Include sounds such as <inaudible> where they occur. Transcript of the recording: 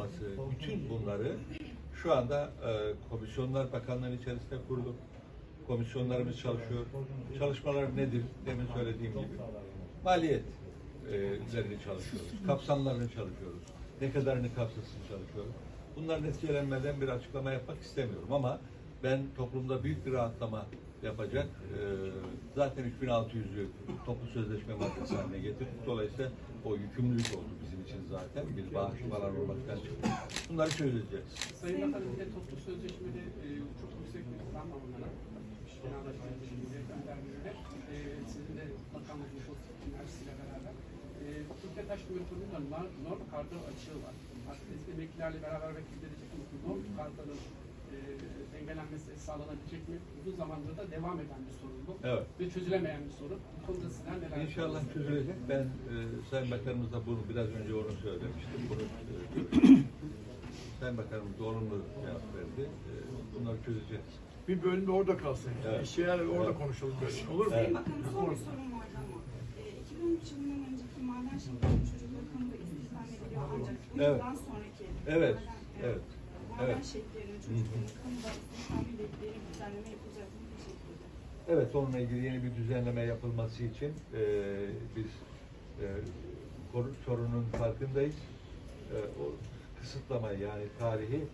alınması, bütün bunları şu anda e, komisyonlar bakanlığın içerisinde kurulu. Komisyonlarımız çalışıyor. Çalışmalar nedir? Demin söylediğim gibi. Maliyet e, üzerinde çalışıyoruz. Kapsamlarını çalışıyoruz. Ne kadarını kapsasın çalışıyoruz. Bunların etkilenmeden bir açıklama yapmak istemiyorum ama ben toplumda büyük bir rahatlama yapacak. e, zaten 3600'lü toplu sözleşme maddesi haline getirdik. Dolayısıyla o yükümlülük oldu bizim için zaten. Bir bağış falan olmaktan çıktı. Bunları çözeceğiz. Sayın Bakanım bir de toplu sözleşmede e, çok yüksek bir zam alınarak e, sizin de bakanlık üniversitesiyle beraber e, Türkiye Taş Kurumu'nda norm, kartı açığı var. Artık emeklilerle beraber edecek mi? Norm kartların e, dengelenmesi sağlanabilecek mi? Uzun zamandır da devam eden bir sorun bu. Evet. Ve çözülemeyen bir sorun. Bu konuda sizler neler İnşallah çözülecek. Ben e, Sayın Bakanımız da bunu biraz önce onu söylemiştim. Bunu e, <clears throat> Sayın Bakanımız da olumlu cevap verdi. E, bunları çözeceğiz. Bir bölümde orada kalsın. Evet. Bir şeyler orada Evet. konuşalım böyle. Olur mu? Evet. Bakın son bir sorum vardı ama. E, 2013 yılından önceki maden şirketinin çocukları kamuda istihdam ediliyor ancak bu Evet. yıldan sonraki Evet, maden, evet, maden evet. düzenleme yapılacak mı? Teşekkür ederim. Evet, onunla ilgili yeni bir düzenleme yapılması için e, biz e, sorunun farkındayız. E, o kısıtlamayı yani tarihi